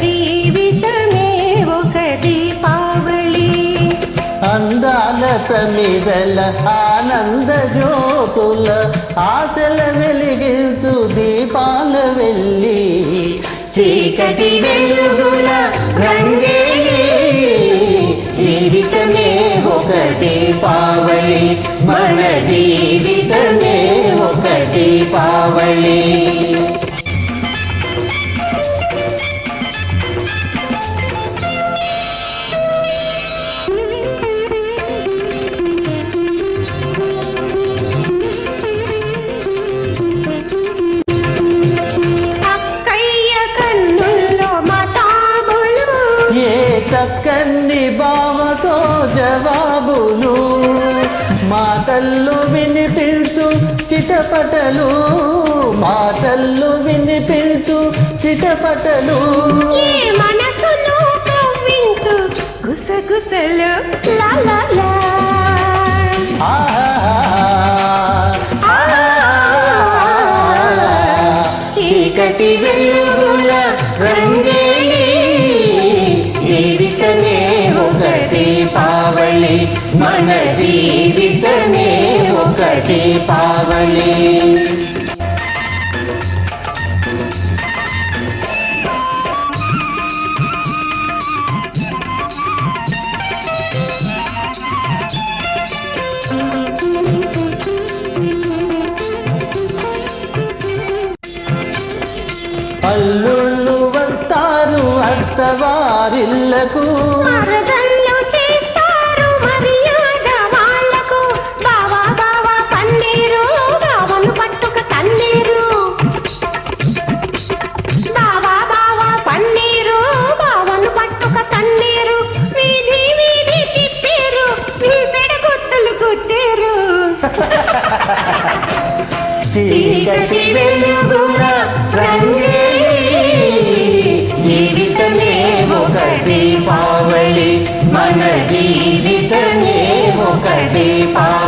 జీవితమే ఒక దీపావళి. అందాల ప్రమిదల ఆనంద జ్యోతుల ఆచల వెలిగించు దీపాల వెళ్ళి చీకటి వెలుగుల రంగేలి. జీవితమే ఒక దీపావళి. మన జీవితమే ఒక దీపావళి. మాటల్లో వినిపించు చిటపటలు మాటల్లో వినిపించు చిటపటలు. మనసులో కవ్వించు గుసగుసలు. చీకటి వెలుగుల ఒక దీపావళి అల్లుళ్ళు వస్తారు అత్తవారిల్లకు చీకటి వెలుగున రంగేలి జీవితమే ఒక దీపావళి మన జీవితమే ఒక దీపావళి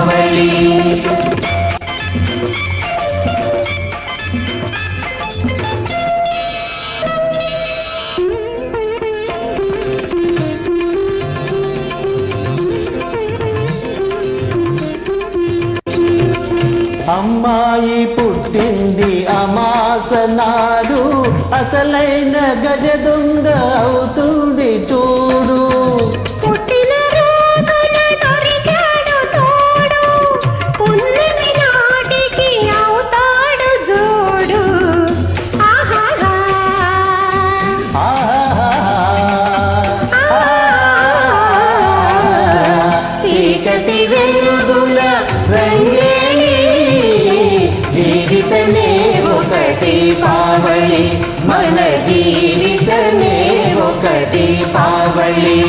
అమ్మాయి పుట్టింది అమాస నాడు అసలైన గజ దొంగ అవుతుంది చూడు. పుట్టిన రోజున దీపావళి మన జీవితమే ఒక దీపావళి.